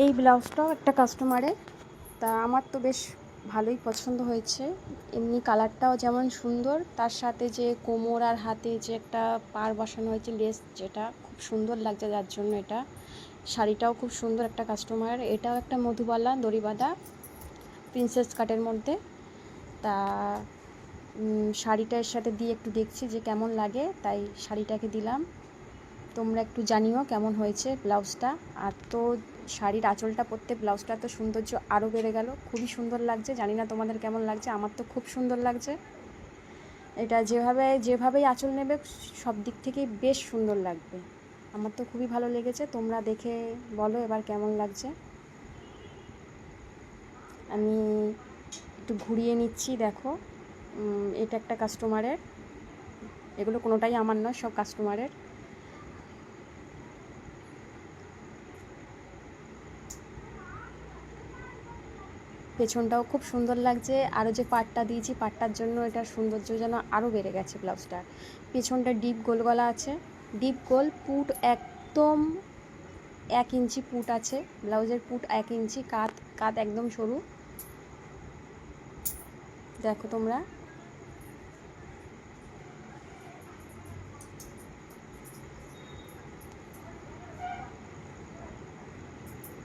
এই ব্লাউজটাও একটা কাস্টমারের তা আমার তো বেশ ভালোই পছন্দ হয়েছে। এমনি কালারটাও যেমন সুন্দর, তার সাথে যে কোমর আর হাতে যে একটা পার বসানো হয়েছে লেস যেটা খুব সুন্দর লাগছে যার জন্য এটা। শাড়িটাও খুব সুন্দর একটা কাস্টমার এটাও একটা মধুবালা, দড়িবাঁধা প্রিন্সেস কাটের মধ্যে। তা শাড়িটার সাথে দিয়ে একটু দেখছি যে কেমন লাগে, তাই শাড়িটাকে দিলাম। তোমরা একটু জানিও কেমন হয়েছে ব্লাউজটা। আর তো শাড়ির আঁচলটা পরতে ব্লাউজটা তো সৌন্দর্য আরও বেড়ে গেল। খুবই সুন্দর লাগছে, জানি না তোমাদের কেমন লাগছে, আমার তো খুব সুন্দর লাগছে। এটা যেভাবে, যেভাবেই আঁচল নেবে, সব দিক থেকেই বেশ সুন্দর লাগবে। আমার তো খুবই ভালো লেগেছে, তোমরা দেখে বলো এবার কেমন লাগছে। আমি একটু ঘুরিয়ে নিচ্ছি, দেখো। এটা একটা কাস্টমারের এগুলো কোনোটাই আমার নয়, সব কাস্টমারের পেছনটাও খুব সুন্দর লাগছে। আরও যে পাটটা দিয়েছি পাটটার জন্য এটার সৌন্দর্য যেন আরও বেড়ে গেছে ব্লাউজটার পেছনটা ডিপ গোল গলা আছে। ডিপ গোল পুট একদম এক ইঞ্চি পুট আছে। ব্লাউজের পুট এক ইঞ্চি কাত কাত একদম সরু। দেখো তোমরা।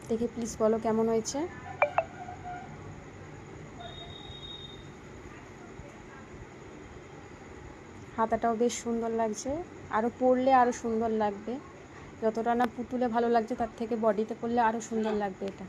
দেখে প্লিজ বলো কেমন হয়েছে? হাতাটাও বেশ সুন্দর লাগছে। আরও পরলে আরও সুন্দর লাগবে। যতটা না পুতুলে ভালো লাগছে, তার থেকে বডিতে পরলে আরও সুন্দর লাগবে এটা।